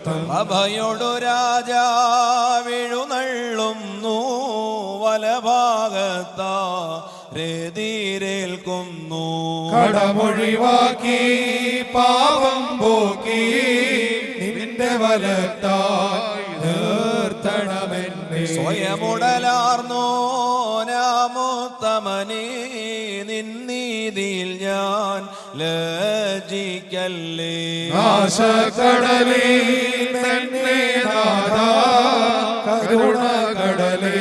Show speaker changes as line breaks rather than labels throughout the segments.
അഭയോടു രാജാ വീഴുനള്ളുന്നു വലഭാഗത്താ രതിരേൽക്കുന്നു.
കടമൊഴിവാക്കി പാപം പോക്കി നിന്റെ വലത്തായി നിർത്തണമെന്നെ.
സ്വയമുടലാർന്നോ നാമുത്തമനേ നിന്നീതിയിൽ ഞാൻ ലജിക്കല്ലേ
നാശക്കടലേ കടലേ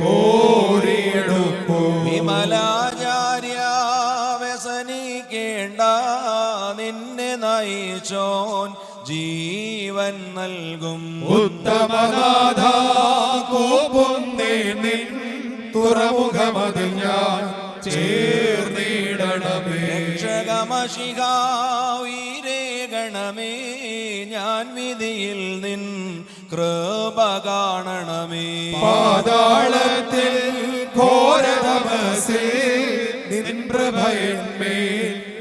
കോരിയെടുക്കൂ
വിമലാചാര്യ വ്യസനിക്കേണ്ട നിന്നെ നയിച്ചോൻ ജീവൻ നൽകും.
ഉത്തമനാഥ കോപുന്നേ നിൻ തുറമുഖമതിൽ ഞാൻ ചേർന്നിടണമേ
രക്ഷകമശികാവീരേ ഗണമേ ഞാൻ വിധിയിൽ നിൻ കൃപ കാണണമേ.
പാതാളത്തിൽ ഘോരതമസിൽ നിൻ പ്രഭയന്മേ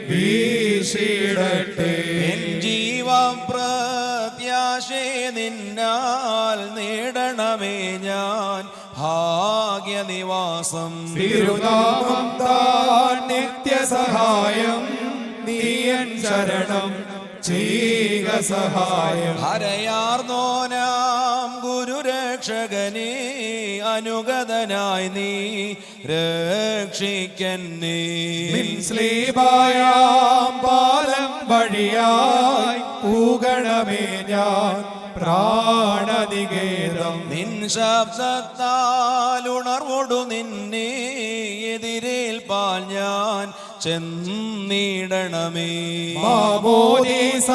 വീശിടട്ടെ
എൻ ജീവം പ്രത്യാശേ നിന്നാൽ നേടണമേ ഞാൻ ഭാഗ്യനിവാസം.
തിരുനാമം താൻ നിത്യസഹായം ശരണം. ചെയ്യുക സഹായം.
ഹരയാർന്നോനാം ഗുരുരക്ഷകനെ അനുഗതനായി നീ രക്ഷിക്കന്നേ
സ്ലീബായാം പാലം വഴിയായി പൂകണമേ ഞാൻ പ്രാണനികേതം.
നിൻ ശബ്ദത്താൽ നിന്നേ നിന്നെ എതിരേൽപ്പാൽ ഞാൻ ചെന്നിടണമേ.
മാമോദീസ